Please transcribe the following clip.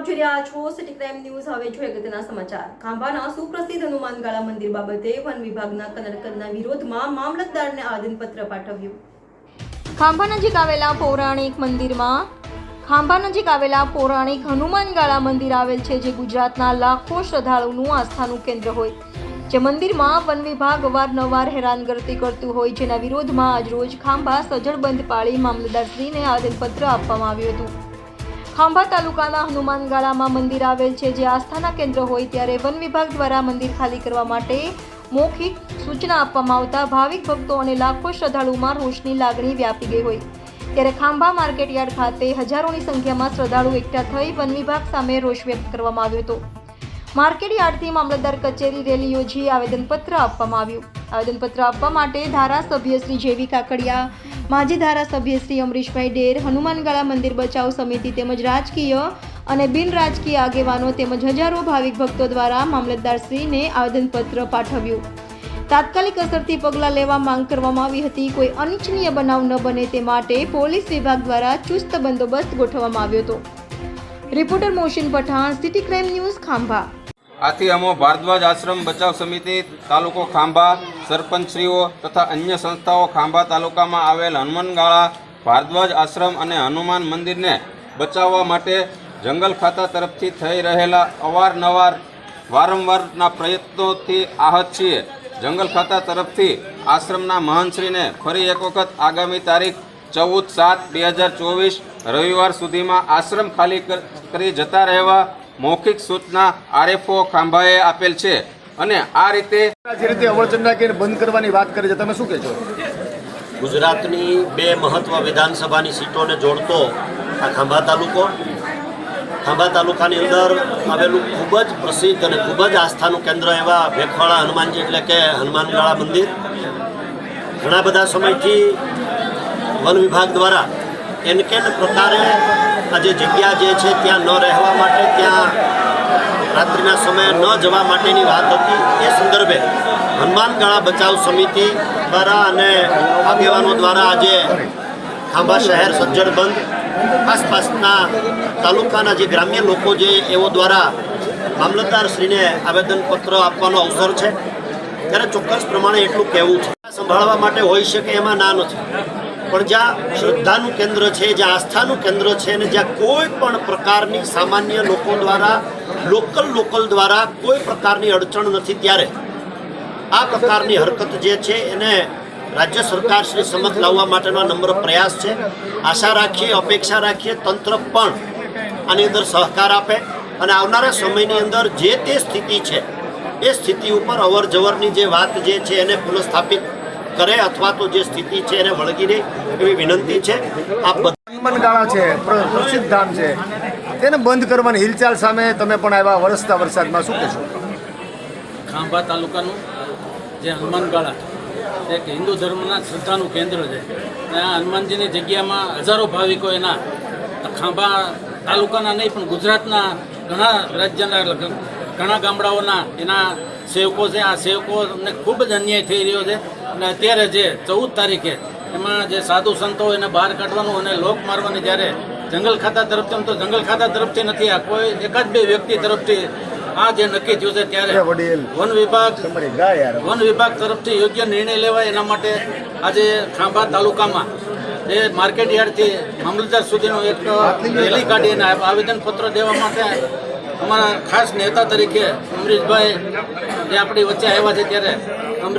Crime news હવે જોઈએ અગત્યના સમાચાર. ખાંભાના સુપ્રસિદ્ધ હનુમાન ગાળા મંદિર બાબતે વન વિભાગના કનડકદના વિરોધમાં મામલતદારને આવેદનપત્ર પાઠવ્યું. ખાંભા નજીક આવેલા પૌરાણિક મંદિરમાં, ખાંભા નજીક આવેલા પૌરાણિક હનુમાન ગાળા મંદિર આવેલ છે જે ગુજરાતના લાખો શ્રદ્ધાળુનું આસ્થાનું કેન્દ્ર હોય. જે મંદિરમાં વન વિભાગ અવારનવાર હેરાનગતિ કરતું હોય જેના વિરોધમાં આજરોજ ખાંભા સજળ બંધ પાળી મામલતદારશ્રીને આવેદનપત્ર આપવામાં આવ્યું હતું. ખાંભા તાલુકાના હનુમાનગાળામાં મંદિર આવેલ છે. જે આસ્થાના કેન્દ્ર હોય ત્યારે વન વિભાગ દ્વારા મંદિર ખાલી કરવા માટે મૌખિક સૂચના આપવામાં આવતા ભાવિક ભક્તો અને લાખો શ્રદ્ધાળુમાં રોષની લાગણી વ્યાપી ગઈ હોય. ત્યારે ખાંભા માર્કેટ યાર્ડ ખાતે હજારોની સંખ્યામાં શ્રદ્ધાળુ એકઠા થઈ વન વિભાગ સામે રોષ વ્યક્ત કરવામાં આવ્યો હતો. માર્કેટ યાર્ડથી મામલતદાર કચેરી રેલી યોજી આવેદનપત્ર આપવામાં આવ્યું. આવેદનપત્ર આપવા માટે ધારાસભ્ય શ્રી જેવી કાકડિયા માજી ધારાસભ્ય શ્રી અમરીશભાઈ ડેર હનુમાનગાળા મંદિર બચાવ સમિતિ તેમજ રાજકીય અને બિન રાજકીય આગેવાનો તેમજ હજારો ભાવિક ભક્તો દ્વારા મામલતદારશ્રીને આવેદનપત્ર પાઠવ્યું. તાત્કાલિક અસરથી પગલાં લેવા માંગ કરવામાં આવી હતી. કોઈ અનિચ્છનીય બનાવ ન બને તે માટે પોલીસ વિભાગ દ્વારા ચુસ્ત બંદોબસ્ત ગોઠવવામાં આવ્યો હતો. Reporter Mohsin Pathan, city crime news Khambha. આથી અમો ભારદ્વાજ આશ્રમ બચાવ સમિતિ તાલુકો ખાંભા સરપંચશ્રીઓ તથા અન્ય સંસ્થાઓ ખાંભા તાલુકામાં આવેલ હનુમાનગાળા, ભારદ્વાજ આશ્રમ અને હનુમાન મંદિરને બચાવવા માટે જંગલ ખાતા તરફથી થઈ રહેલા અવારનવાર વારંવારના પ્રયત્નોથી આહત છીએ. જંગલ ખાતા તરફથી આશ્રમના મહંતશ્રીને ફરી એક વખત આગામી તારીખ ચૌદ સાત બે હજાર ચોવીસ રવિવાર સુધીમાં આશ્રમ ખાલી કરી જતા રહેવા મૌખિક સૂચના આરએફઓ ખાંભાએ આપેલ છે. અને આ રીતે જે રીતે અવળચંદ નાખીને બંધ કરવાની વાત કરે છે તમે શું કહેશો ગુજરાતની બે મહત્વ વિધાનસભાની સીટોને જોડતો આ ખાંભા તાલુકો ખાંભા તાલુકાની અંદર આવેલું ખૂબ જ પ્રસિદ્ધ અને ખૂબ જ આસ્થાનું કેન્દ્ર એવા ભેખવાળા હનુમાનજી એટલે કે હનુમાનગાળા મંદિર. ઘણા બધા સમયથી વન વિભાગ દ્વારા એનકેન પ્રકારે આ જે જગ્યા જે છે ત્યાં ન રહેવા માટે ત્યાં રાત્રિના સમયે ન જવા માટેની વાત હતી. એ સંદર્ભે હનુમાનગાળા બચાવ સમિતિ દ્વારા અને આગેવાનો દ્વારા આજે ખાંભા શહેર સજ્જડ બંધ. આસપાસના તાલુકાના જે ગ્રામ્ય લોકો જે એઓ દ્વારા મામલતદારશ્રીને આવેદનપત્ર આપવાનો અવસર છે. ત્યારે ચોક્કસ પ્રમાણે એટલું કહેવું છે. સંભાળવા માટે હોઈ શકે એમાં ના નથી. પણ જ્યાં શ્રદ્ધાનું કેન્દ્ર છે, જ્યાં આસ્થાનું કેન્દ્ર છે અને જ્યાં કોઈ પણ પ્રકારની સામાન્ય લોકો દ્વારા, લોકલ લોકલ દ્વારા કોઈ પ્રકારની અડચણ નથી ત્યારે આ પ્રકારની હરકત જે છે એને રાજ્ય સરકાર શ્રી સમક્ષ લાવવા માટેનો નમ્ર પ્રયાસ છે. આશા રાખીએ, અપેક્ષા રાખીએ, તંત્ર પણ આની અંદર સહકાર આપે અને આવનારા સમયની અંદર જે તે સ્થિતિ છે, એ સ્થિતિ ઉપર અવર જવરની જે વાત જે છે એને પુનઃસ્થાપિત કરે અથવા તો જે સ્થિતિ છે એને વળગી રહે એવી વિનંતી છે. આ બધા છે પ્રસિદ્ધ ધામ છે. તેને બંધ કરવાની હિલચાલ સામે તમે પણ આવ્યા વરસતા વરસાદમાં. શું કહેશો? ખાંભા તાલુકાનું જે હનુમાનગાળા એક હિન્દુ ધર્મના શ્રદ્ધાનું કેન્દ્ર છે. અને આ હનુમાનજીની જગ્યામાં હજારો ભાવિકો એના ખાંભા તાલુકાના નહીં પણ ગુજરાતના ઘણા રાજ્યના ઘણા ગામડાઓના એના સેવકો છે. આ સેવકોને ખૂબ જ અન્યાય થઈ રહ્યો છે. અને અત્યારે જે ચૌદ તારીખે એમાં જે સાધુ સંતો એને બહાર કાઢવાનું અને લોક મારવાની જ્યારે જંગલ ખાતા તરફથી તો જંગલ ખાતા તરફથી નથી આ કોઈ એકાદ બે વ્યક્તિ તરફથી આ જે નક્કી થયું છે ત્યારે વન વિભાગ વન વિભાગ તરફથી યોગ્ય નિર્ણય લેવાય એના માટે આજે ખાંભા તાલુકામાં એ માર્કેટ યાર્ડથી મામલતદાર સુધીનો એક રેલી કાઢીને આવેદનપત્ર દેવા માટે અમારા ખાસ નેતા તરીકે અમરીશભાઈ જે આપણી વચ્ચે આવ્યા છે ત્યારે